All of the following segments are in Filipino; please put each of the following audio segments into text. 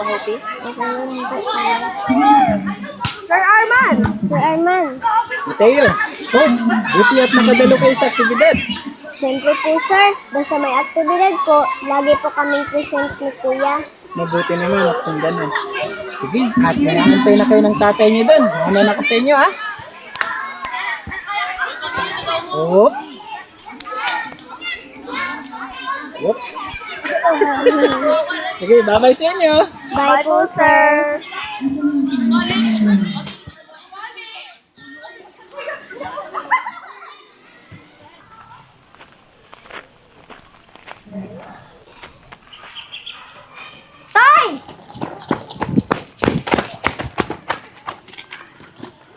po. Sir Arman! Sir Arman, Mateo, oh, buti at nakadalo kayo sa aktibidad. Siyempre po sir, basta may aktibidad po, lagi po kaming present ni Kuya. Mabuti naman at kung ganun. Sige, at nananampay na kayo ng tatay niyo doon. Ano na ka sa inyo, ha? Oh. Yup. Sige, bye-bye sa inyo. Bye, po sir! Tay!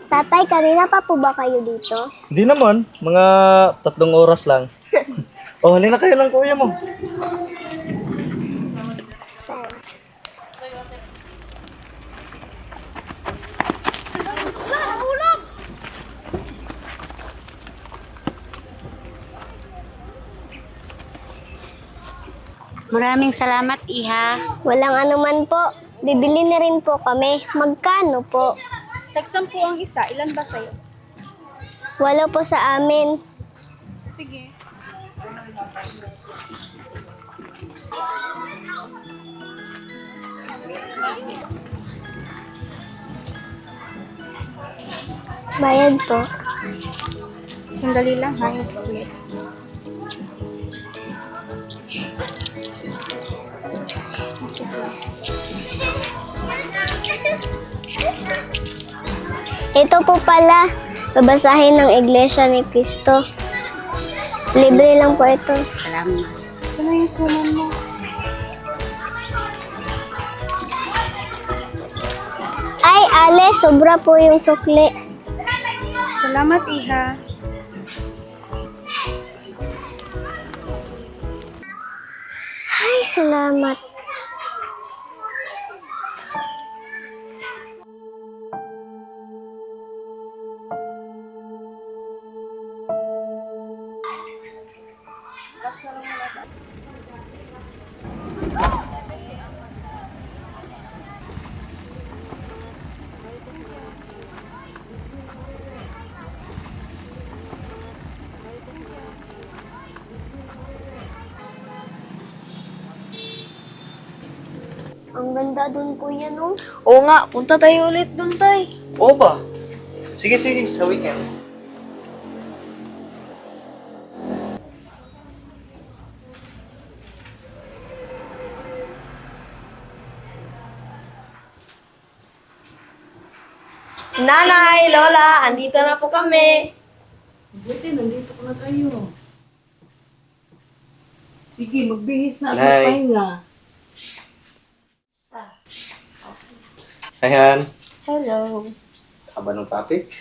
Tatay, kanina pa po ba kayo dito? Hindi naman, mga tatlong oras lang. oh, halina kayo lang kuya mo. Maraming salamat, Iha. Walang anuman po. Bibili na rin po kami. Magkano po? Tagsampu ang isa. Ilan ba sa'yo? Walo po sa amin. Sige. Bayad po. Sandali lang ha, yung sukli. Ito po pala, babasahin ng Iglesia ni Cristo. Libre lang po ito. Salamat. Ano yung sunan mo? Ay, Ale, sobra po yung sukli. Salamat, Iha. Ay, salamat. Dun, kuya, no? Oo nga, punta tayo ulit doon, tay. Oo ba? Sige, sige, sa weekend. Nanay, Lola, andito na po kami. Buti, nandito ko na kayo. Sige, magbihis na ako Nay. Pahinga. Ayan. Hello. Haba ng topic.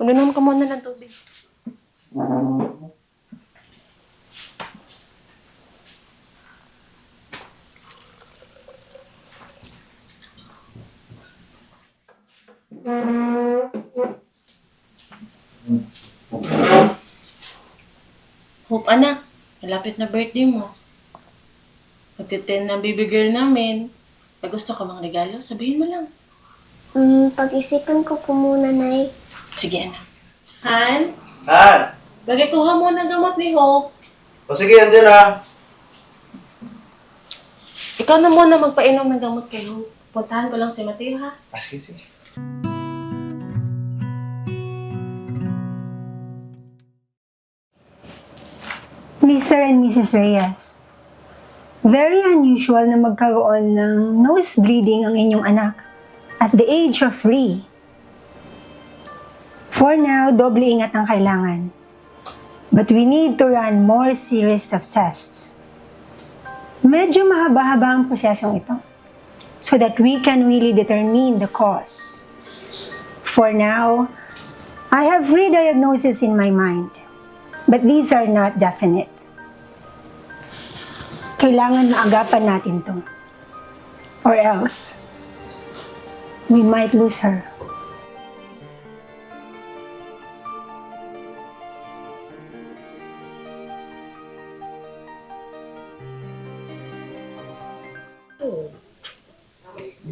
Uminom ka muna ng tubig. Hope, anak, malapit na birthday mo. Magtiten ng baby girl namin. Pag gusto ka bang regalo, sabihin mo lang. Hmm, pag-isipan ko po muna, Nay. Sige, anak. Han, Han! bagay kuha mo ng gamot ni Hope. O sige, andyan na. Ikaw na muna magpainom ng gamot kay Hope. Puntahan ko lang si Mateo, ha? Ah, sige, sige. Mr. and Mrs. Reyes, very unusual na magkaroon ng nose bleeding ang inyong anak at the age of 3. For now, doble ingat ang kailangan. But we need to run more series of tests. Medyo mahaba-haba ang prosesong ito so that we can really determine the cause. For now, I have three diagnoses in my mind but these are not definite. Kailangan maagapan natin to. Or else, we might lose her.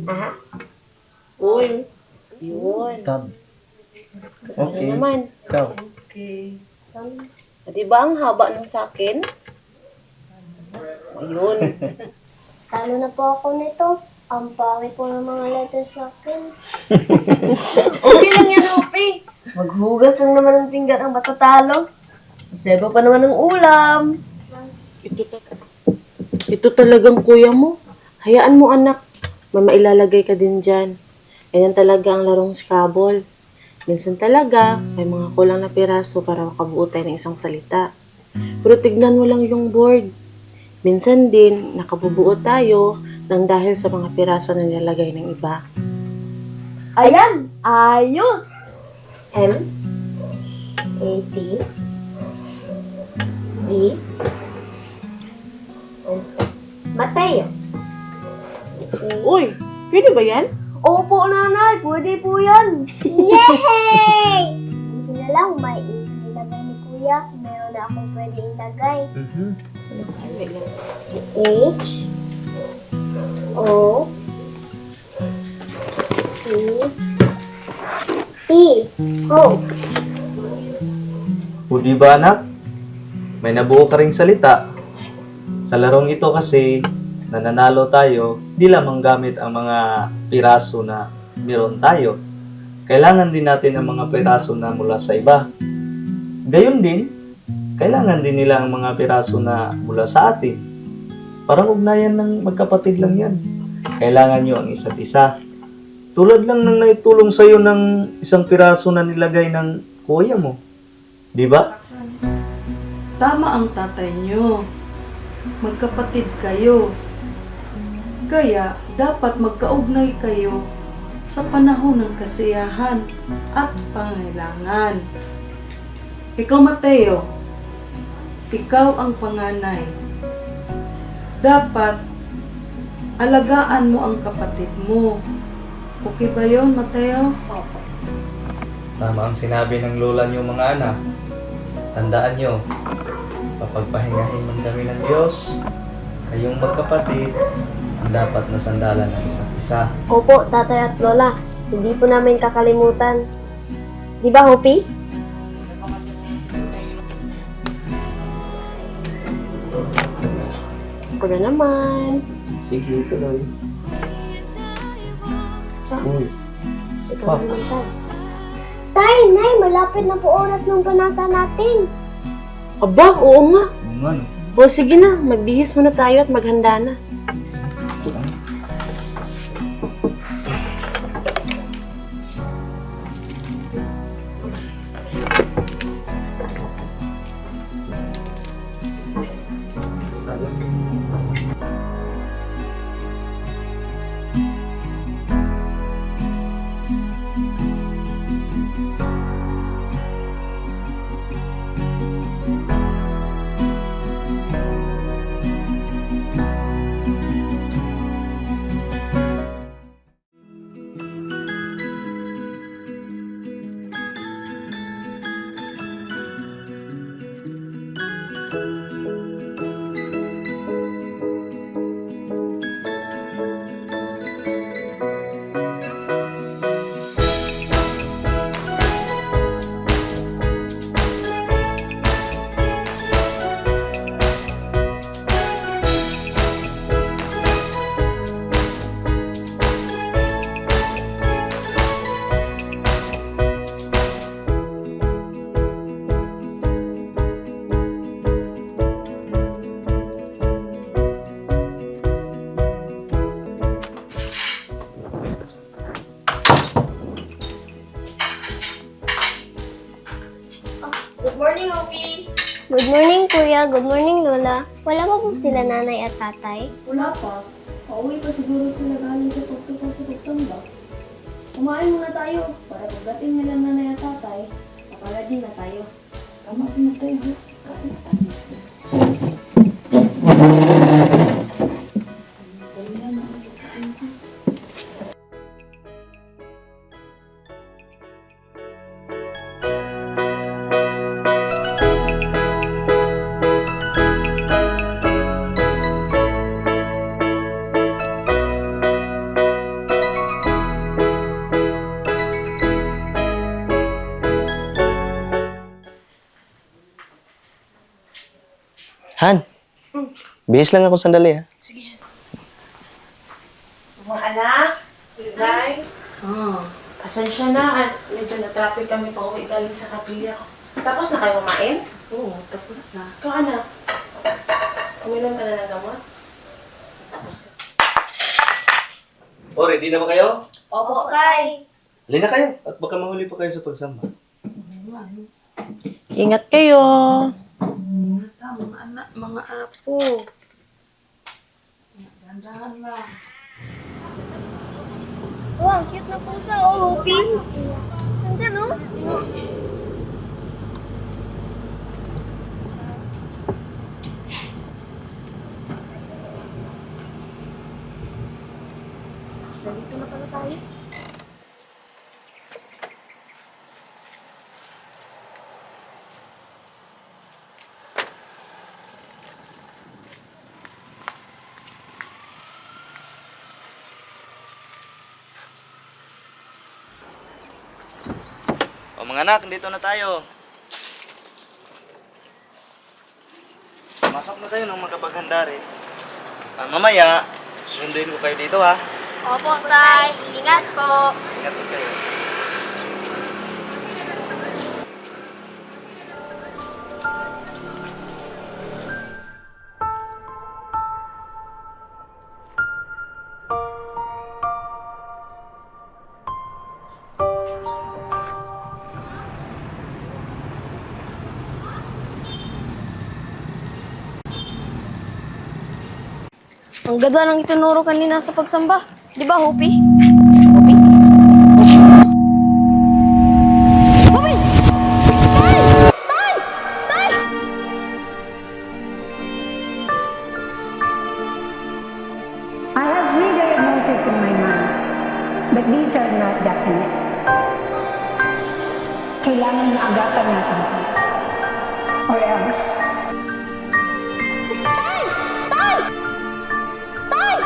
Aha. Uy. Yun. Tab. Ano Okay. naman? Ikaw. O, di ba ang haba ng sa Ayun. Talo na po ako nito. Ang pangit po ng mga letters sa akin. Okay lang yan, Hopi. Maghugas lang naman ng pinggan ang matatalo. Maseba pa naman ng ulam. Ito, ta- ito talagang kuya mo. Hayaan mo anak. May mailalagay ka din dyan. Ganyan talaga ang larong Scrabble. Minsan talaga, may mga kulang na piraso para makabuo tayo ng isang salita. Pero tignan mo lang yung board. Minsan din, nakabubuo tayo ng dahil sa mga piraso na nilalagay ng iba. Ayan! Ayos! M A T B Mateo. Uy, pwede ba yan? Opo, nanay. Pwede po yan. Yay! Buti na lang, may is nilagay ni Kuya. Meron na akong pwede ilagay. Mhm. H O C P Hope. O di ba anak? May nabuo ka ring salita. Sa larong ito kasi, nananalo tayo, di lamang gamit ang mga piraso na meron tayo. Kailangan din natin ang mga piraso na mula sa iba. Gayon din, kailangan din nila ang mga piraso na mula sa atin. Parang ugnayan ng magkapatid lang yan. Kailangan nyo ang isa't isa. Tulad lang ng naitulong sa'yo ng isang piraso na nilagay ng kuya mo. Di ba? Tama ang tatay nyo. Magkapatid kayo. Kaya dapat magkaugnay kayo sa panahon ng kasiyahan at pangailangan. Ikaw, Mateo, ikaw ang panganay. Dapat alagaan mo ang kapatid mo. Okay ba yun, Mateo? Tama ang sinabi ng lola niyo mga anak. Tandaan niyo, kapag pahingahin man kami ng Diyos, kayong magkapatid, ang dapat na sandalan ng isa't isa. Opo, tatay at lola. Hindi po namin kakalimutan. Di ba, Hopi? Ako na naman. Sige, tuloy. Uy, Ikaw Pa. naman, Tay. Tay, Nay, malapit na po oras ng panata natin. Aba, oo nga. ano nga no? O sige na, magbihis muna tayo at maghanda na. Good morning, Lola. Wala pa po sila nanay at tatay? Wala pa. Pauwi pa siguro sila galing sa pagtupad sa pagsamba. Kumain muna tayo para pagdating nila nanay at tatay, din na tayo. Tama si Mateo. Han, bihis lang ako sandali ha. Mga anak, good night. Hmm. Pasensya na at medyo na-traffic kami pa uwi galing sa kapilya. Tapos na kayo kumain? Oo, tapos na. Ikaw anak, uminom ka na ng gamot? Tapos na. O, ready na ba kayo? Opo, Tay. Halina kayo at baka mahuli pa kayo sa pagsamba. Ingat kayo. Mga anak, mga apo. Dandahan lang. Oh, ang cute na pusa. Oh, Hopi. Nandyan, oh. Nandito na pala tayo. Mga anak, dito na tayo. Masok na tayo nang makapaghanda rin. Ah, mamaya, susunduin ko kayo dito ha. Opo, Tay. Ingat po. Ingat po kayo. Ganda ng itinuro kanina sa pagsamba. Di ba, Hopi? I have three diagnoses in my mind, but these are not definite. Kailangan maagapan natin. Or else,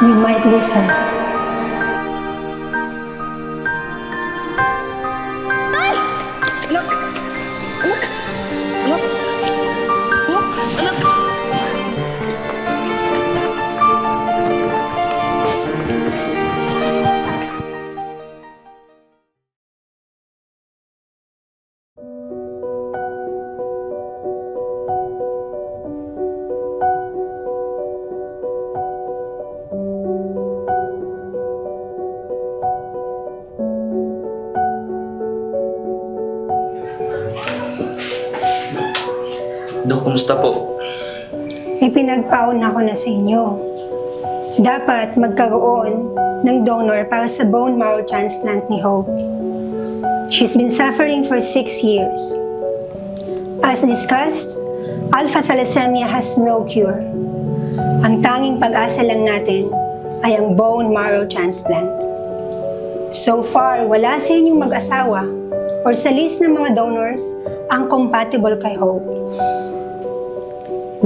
we might lose her. Ipinagpaon ako na sa inyo. Dapat magkaroon ng donor para sa bone marrow transplant ni Hope. She's been suffering for six years. As discussed, alpha thalassemia has no cure. Ang tanging pag-asa lang natin ay ang bone marrow transplant. So far, wala sa inyong mag-asawa or sa list ng mga donors ang compatible kay Hope.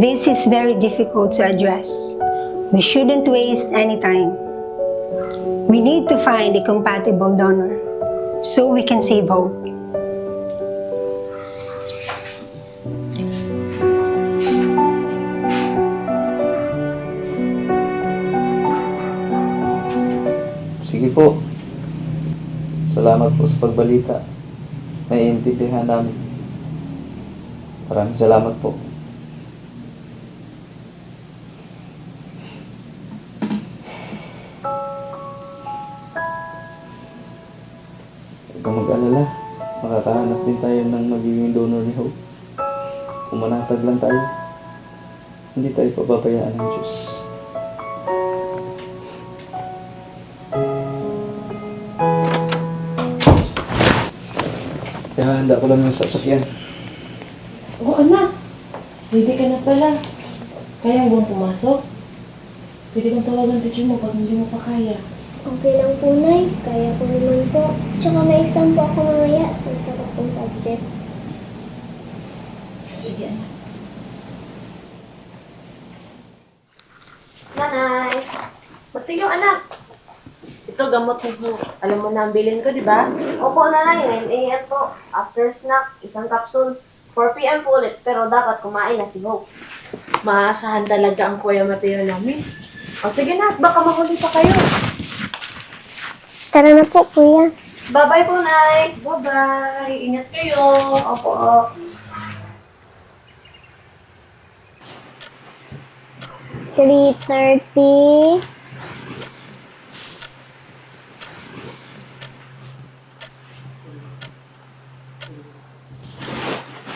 This is very difficult to address. We shouldn't waste any time. We need to find a compatible donor so we can save hope. Sige po. Salamat po sa pagbalita. Naiintindihan namin. Maraming salamat po. Tayo pababayaan ng Diyos. Kaya handa ko lang yung sasakyan. Oo anak, pwede ka na pala. Kaya mo pumasok? Pwede kang tawagan teacher mo pag hindi mo pa kaya. Okay lang po, Nay. Kaya ko naman po. Tsaka may exam po ako mamaya sa sarap kong subject. Sige anak. Nanay. Pati yung anak. Ito gamot mo. Alam mo na ang bilin ko, di ba? Opo, nanay. 9 a.m. po. After snack, isang capsule. 4 p.m. po ulit. Pero dapat kumain na si Hope. Maasahan talaga ang Kuya Mateo namin. O sige na, baka mahuli pa kayo. Tara na po, kuya. Bye-bye po, Nay. Bye-bye. Ingat kayo. Opo. Three thirty.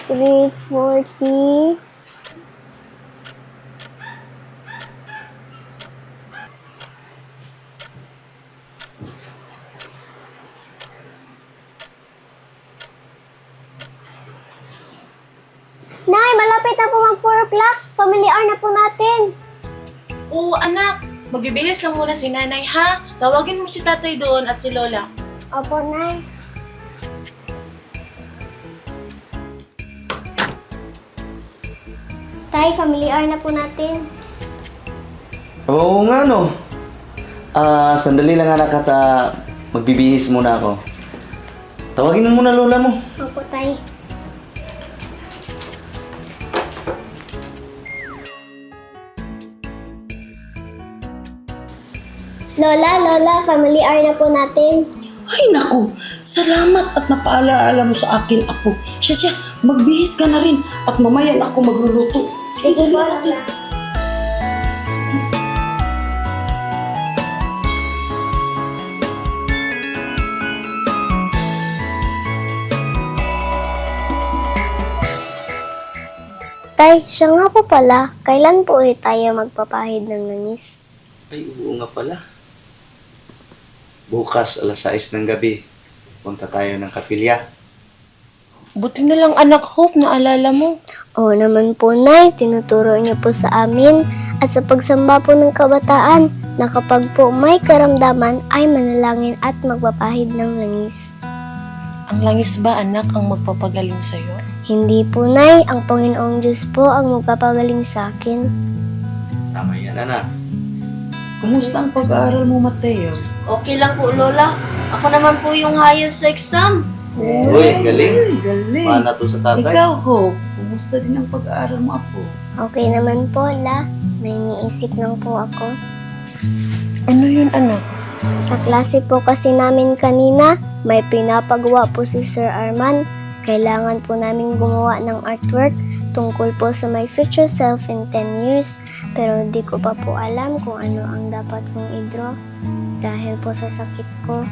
Three forty. Nay, malapit na po mag 4 o'clock. Family hour na po natin. Oo, anak. Magbibihis lang muna si nanay, ha? Tawagin mo si tatay doon at si lola. Opo, Nay. Tay, family hour na po natin. Oo nga no. Ah, sandali lang anak at ah, magbibihis muna ako. Tawagin mo muna lola mo. Opo, Tay. Lola, Lola, family hour na po natin. Ay naku, salamat at napaalaala mo sa akin ako. Siya siya, magbihis ka na rin at mamaya na ako magluluto. Sige, Lola. Lola. Tay, siya nga po pala. Kailan po ulit tayo magpapahid ng langis? Ay, oo nga pala. Bukas alas 6 ng gabi, punta tayo ng kapilya. Buti na lang anak Hope, naalala mo. Oo naman po, Nay. Tinuturo niyo po sa amin at sa pagsamba po ng kabataan na kapag po may karamdaman ay manalangin at magpapahid ng langis. Ang langis ba anak ang magpapagaling sa'yo? Hindi po, Nay. Ang Panginoong Diyos po ang magpapagaling sa akin. Tama yan, anak. Kumusta ang pag-aaral mo, Mateo? Okay lang po, Lola. Ako naman po yung highest sa exam. Uy, galing. Galing. Mana to sa tatay. Ikaw, Hope, kumusta din ang pag-aaral mo, Apo? Okay naman po, La. May iniisip lang po ako. Ano yun anak? Sa klase po kasi namin kanina, may pinapagawa po si Sir Arman. Kailangan po namin gumawa ng artwork tungkol po sa my future self in 10 years. Pero di ko pa po alam kung ano ang dapat kong i-draw dahil po sa sakit ko.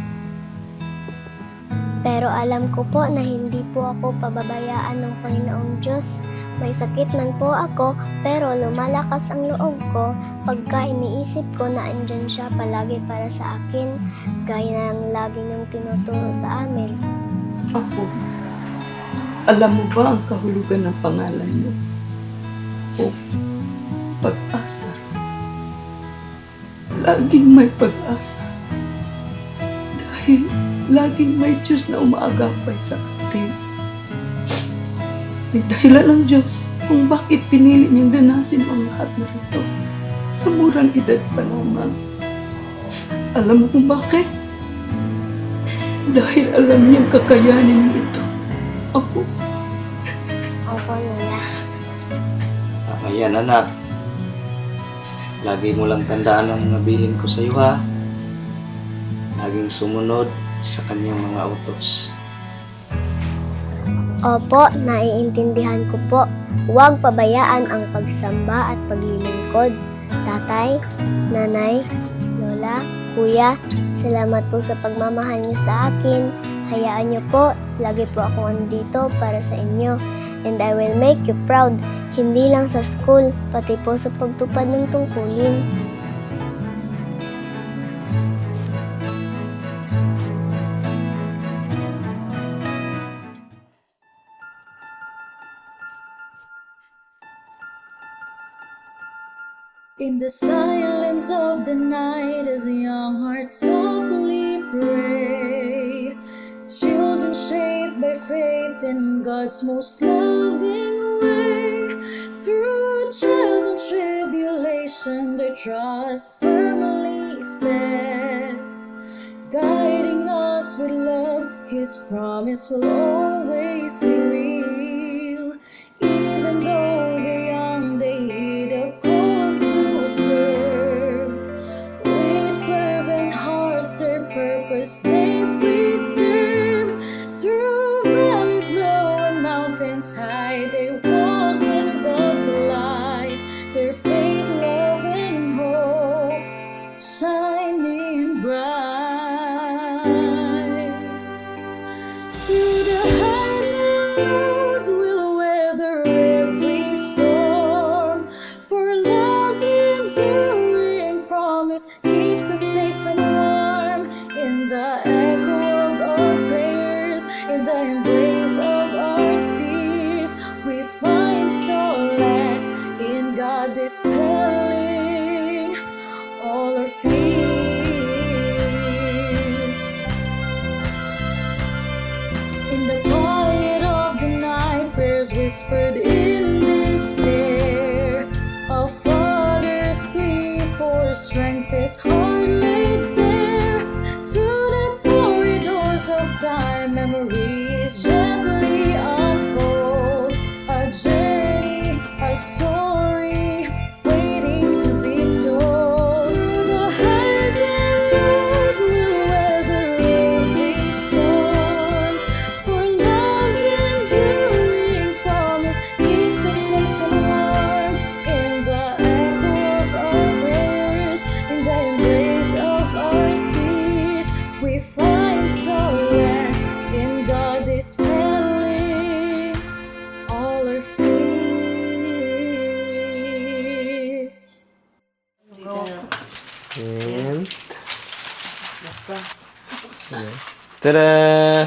Pero alam ko po na hindi po ako pababayaan ng Panginoong Diyos. May sakit man po ako, pero lumalakas ang loob ko pagka iniisip ko na andyan siya palagi para sa akin, gaya ng lagi niyong tinuturo sa amin. Apo, alam mo ba ang kahulugan ng pangalan mo? Hope, pag-asa. Laging may pag-asa. Dahil laging may Diyos na umaagapay sa atin. May dahilan ng Diyos kung bakit pinili niyang danasin ang lahat na ito sa murang edad pa lamang. Alam mo kung bakit? Dahil alam niyang kakayanin mo ito. Ako, Opo, Lola. Tama yan, anak. Lagi mo lang tandaan ang mga bilin ko sa iyo, ha? Laging sumunod sa kanyang mga utos. Opo, naiintindihan ko po. Huwag pabayaan ang pagsamba at paglilingkod. Tatay, nanay, lola, kuya, salamat po sa pagmamahal niyo sa akin. Hayaan niyo po, lagi po ako andito para sa inyo. And I will make you proud, hindi lang sa school, pati po sa pagtupad ng tungkulin. In the silence of the night, as young hearts softly pray, children shaped by faith in God's most loving way. Through trials and tribulation, their trust firmly set, guiding us with love. His promise will always be this home. Tada!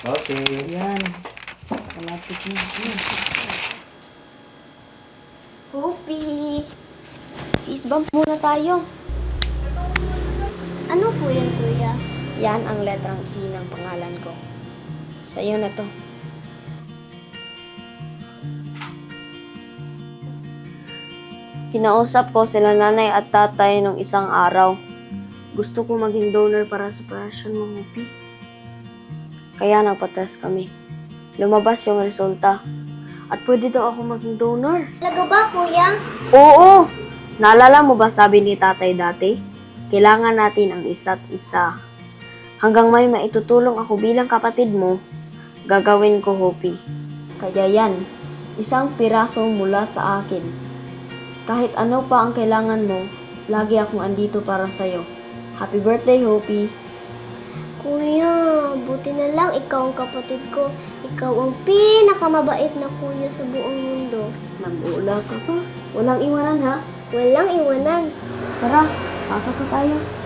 Okay. Poopy! Fist bump muna tayo. Ano po yan, kuya? Yan ang letrang E ng pangalan ko. Sa'yo na to. Kinausap ko sila nanay at tatay nung isang araw. Gusto ko maging donor para sa operasyon mo, Mupi. Kaya nagpa-test kami. Lumabas yung resulta. At pwede daw ako maging donor. Talaga ba, kuya? Oo! Naalala mo ba sabi ni tatay dati? Kailangan natin ang isa't isa. Hanggang may maitutulong ako bilang kapatid mo, gagawin ko, Hopi. Kaya yan, isang piraso mula sa akin. Kahit ano pa ang kailangan mo, lagi akong andito para sa'yo. Happy birthday, Hopi! Kuya, buti na lang ikaw ang kapatid ko. Ikaw ang pinakamabait na kuya sa buong mundo. Nag-uula ka pa. Walang iwanan, ha? Walang iwanan. Tara, pasok na tayo.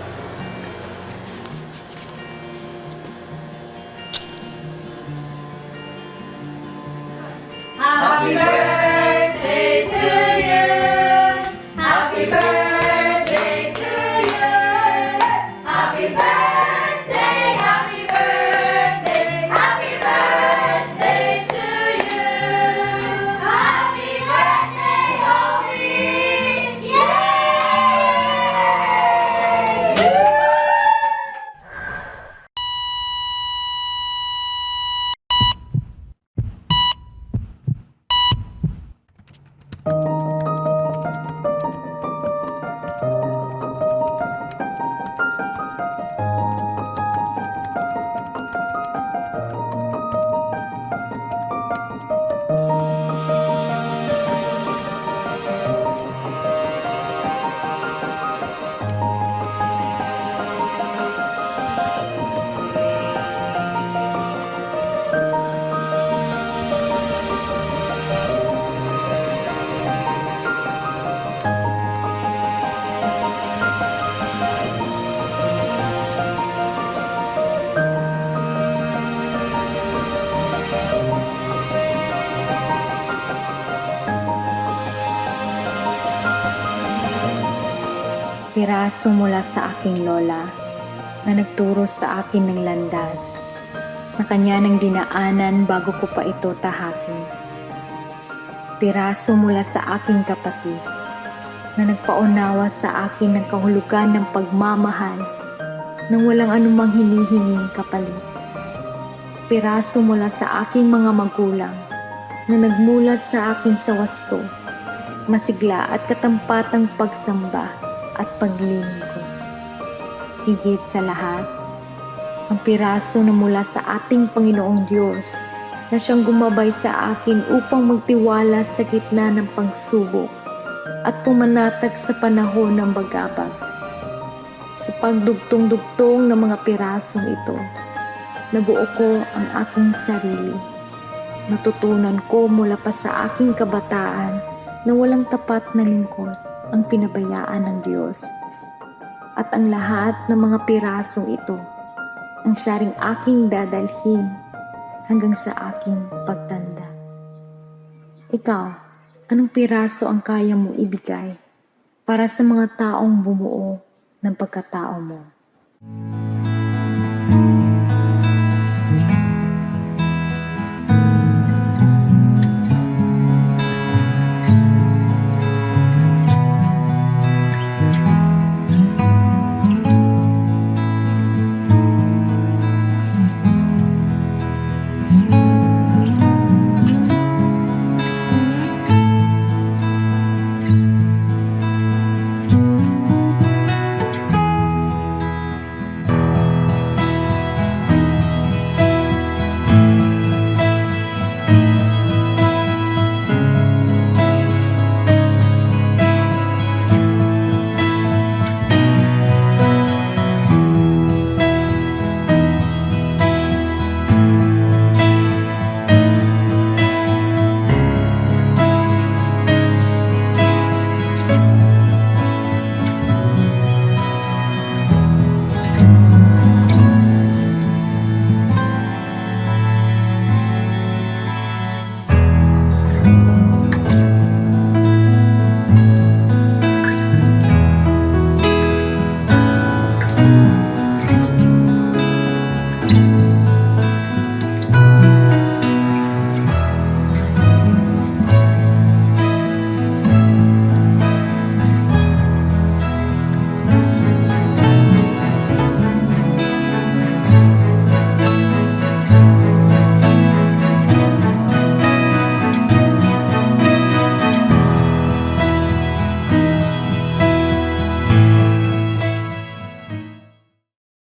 Piraso mula sa aking lola na nagturo sa akin ng landas na kanya nang dinaanan bago ko pa ito tahakin. Piraso mula sa aking kapatid na nagpaunawa sa akin ng kahulugan ng pagmamahal nang walang anumang hinihinging kapalit. Piraso mula sa aking mga magulang na nagmulat sa akin sa wasto masigla at katampatang pagsamba at paglilingkod. Higit sa lahat, ang piraso na mula sa ating Panginoong Diyos na siyang gumabay sa akin upang magtiwala sa gitna ng pagsubok at pumanatag sa panahon ng bagabag. Sa pagdugtong-dugtong ng mga pirasong ito, nabuo ko ang aking sarili. Natutunan ko mula pa sa aking kabataan na walang tapat na lingkod ang pinabayaan ng Diyos. At ang lahat ng mga pirasong ito ang siya ring aking dadalhin hanggang sa aking pagtanda. Ikaw, anong piraso ang kaya mong ibigay para sa mga taong bumuo ng pagkatao mo?